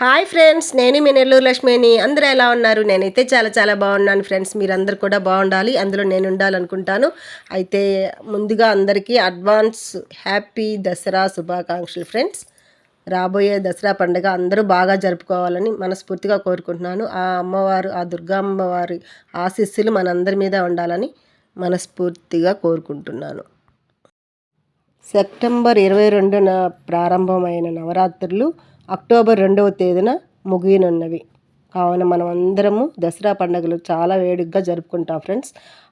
Hi friends నేను మీ నెల్లూరు లక్ష్మిని. అందరూ ఎలా ఉన్నారు? నేనైతే చాలా చాలా బాగున్నాను ఫ్రెండ్స్. మీరందరూ కూడా బాగుండాలి. అందులో నేను ఉండాలనుకుంటాను. అయితే ముందుగా అందరికీ అడ్వాన్స్ హ్యాపీ దసరా శుభాకాంక్షలు ఫ్రెండ్స్. రాబోయే దసరా పండుగ అందరూ బాగా జరుపుకోవాలని మనస్ఫూర్తిగా కోరుకుంటున్నాను. ఆ అమ్మవారు ఆ దుర్గా అమ్మవారి ఆశీస్సులు మనందరి మీద ఉండాలని మనస్ఫూర్తిగా కోరుకుంటున్నాను. సెప్టెంబర్ ఇరవై రెండున ప్రారంభమైన నవరాత్రులు అక్టోబర్ రెండవ తేదీన ముగియనున్నవి. కావున మనం అందరము దసరా పండుగలు చాలా వేడుకగా జరుపుకుంటాం ఫ్రెండ్స్.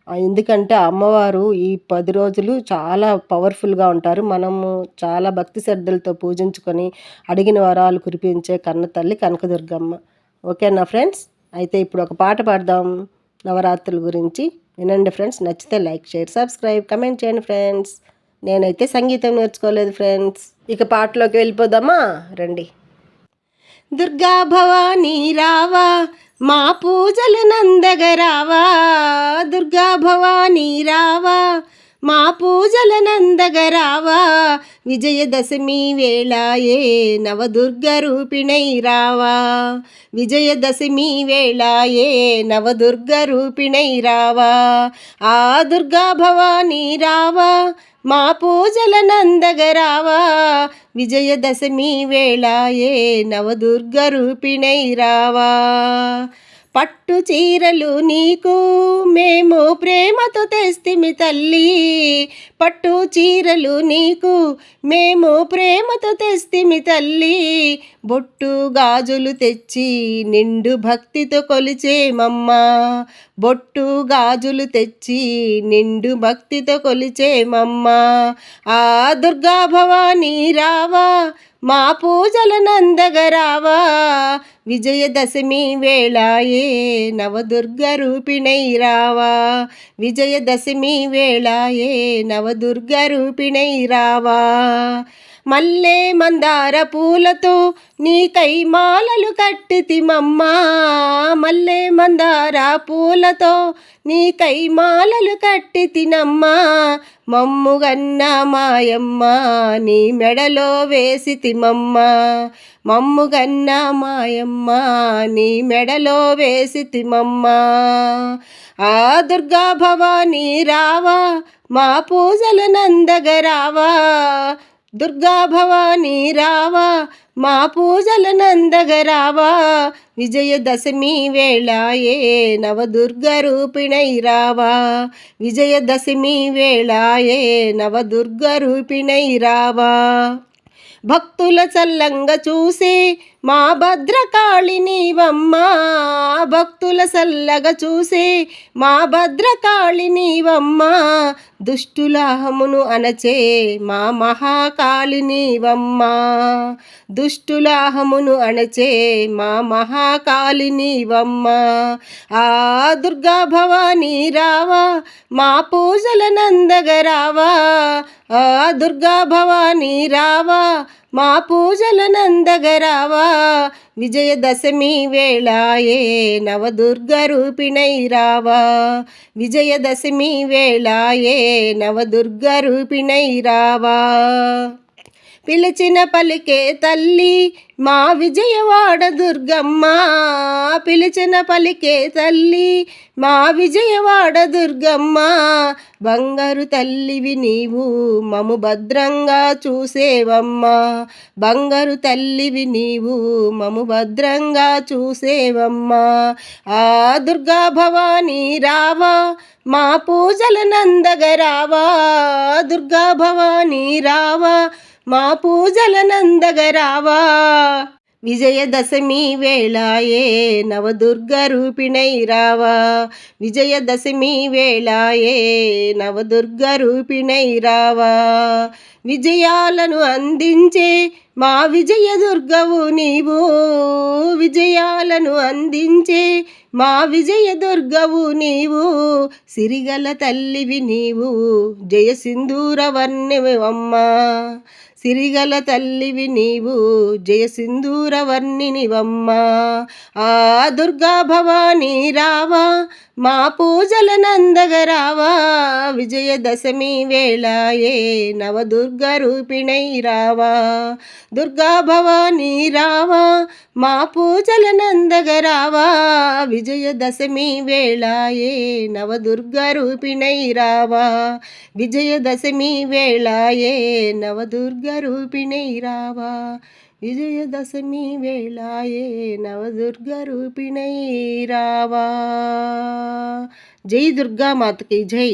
ఎందుకంటే అమ్మవారు ఈ పది రోజులు చాలా పవర్ఫుల్గా ఉంటారు. మనము చాలా భక్తి శ్రద్ధలతో పూజించుకొని అడిగిన వరాలు కురిపించే కన్న తల్లి కనకదుర్గమ్మ. ఓకేనా ఫ్రెండ్స్? అయితే ఇప్పుడు ఒక పాట పాడదాం. నవరాత్రుల గురించి వినండి ఫ్రెండ్స్. నచ్చితే లైక్ షేర్ సబ్స్క్రైబ్ కమెంట్ చేయండి ఫ్రెండ్స్. నేనైతే సంగీతం నేర్చుకోలేదు ఫ్రెండ్స్. ఇక పాటలోకి వెళ్ళిపోదామా? రండి. దుర్గా భవానీ రావా మా పూజలు నందగరావా. దుర్గా భవానీ రావా మా పూజల నందగరావా. విజయదశమి వేళాయే నవదుర్గ రూపిణై రావా. విజయదశమి వేళాయే నవదుర్గ రూపిణై రావా. ఆ దుర్గా భవానీ రావా మా పూజల నందగరావా. విజయదశమి వేళాయే నవదుర్గ రూపిణై రావా. పట్టు చీరలు నీకు మేము ప్రేమతో తెస్తిమి తల్లి. పట్టు చీరలు నీకు మేము ప్రేమతో తెస్తిమి తల్లి. బొట్టు గాజులు తెచ్చి నిండు భక్తితో కొలిచేమమ్మా. బొట్టు గాజులు తెచ్చి నిండు భక్తితో కొలిచేమమ్మా. ఆ దుర్గా భవానీ రావా మా పూజల నందగరావా. విజయదశమి వేళాయే నవదుర్గ రూపిణై రావా విజయదశమి వేళాయే నవదుర్గ రూపిణై రావా. మల్లె మందార పూలతో నీకై మాలలు కట్టితిమమ్మా. మల్లె మందార పూలతో నీకై మాలలు కట్టితినమ్మా. మమ్ముగన్న మాయమ్మ నీ మెడలో వేసితిమమ్మ మమ్ముగన్న మాయమ్మ నీ మెడలో వేసి వేసితిమమ్మ ఆ దుర్గా భవానీ రావా మా పూజల నందగరావా దుర్గా భవానీ రావా మా పూజల నందగరావా విజయదశమి వేళాయే నవదుర్గ రూపిణై రావా విజయదశమి వేళాయే నవదుర్గ రూపిణై రావా. భక్తుల చల్లంగా చూసే మా భద్రకాళి నీవమ్మా భక్తుల సల్లగ చూసే మా భద్రకాళి నీవమ్మా దుష్టులాహమును అనచే మా మహాకాళి నీవమ్మా దుష్టులాహమును అణచే మా మహాకాళి నీవమ్మా. ఆ దుర్గా భవానీ రావా మా పూజల నందగరావా ఆ దుర్గా భవానీ రావా మా పూజల నందగరావా విజయదశమి వేళాయే నవదుర్గ రూపిణై రావా విజయదశమి వేళాయే నవదుర్గ రూపిణై రావా పిలిచిన పలికే తల్లి మా విజయవాడ దుర్గమ్మ. పిలిచిన పలికే తల్లి మా విజయవాడ దుర్గమ్మ. బంగారు తల్లివి నీవు మము భద్రంగా చూసేవమ్మా. బంగారు తల్లివి నీవు మము భద్రంగా చూసేవమ్మా. ఆ దుర్గా భవానీ రావా మా పూజల నందగరావా దుర్గా భవానీ రావా మా పూజల నందగరావా. విజయదశమి వేళాయే నవదుర్గ రూపిణై రావా. విజయదశమి వేళాయే నవదుర్గ రూపిణై రావా. విజయాలను అందించే మా విజయదుర్గవు నీవు. విజయాలను అందించే మా విజయదుర్గవు నీవు. సిరిగల తల్లివి నీవు. జయ సింధూర సిరిగల తల్లివి నీవు జయ ఆ దుర్గా భవానీ రావా మా పూజల నందగరావా. విజయదశమి వేళాయే నవదుర్గ రూపిణై రావా. దుర్గా భవానీ రావా మా పూజల నందగరావా. విజయదశమి వేళాయే నవదుర్గ రూపిణై రావా. విజయదశమి వేళాయే నవదుర్గ రూపిణై రావా విజయదశమి వేళాయే నవదుర్గ రూపిణై రావా జై దుర్గా మాతకి జై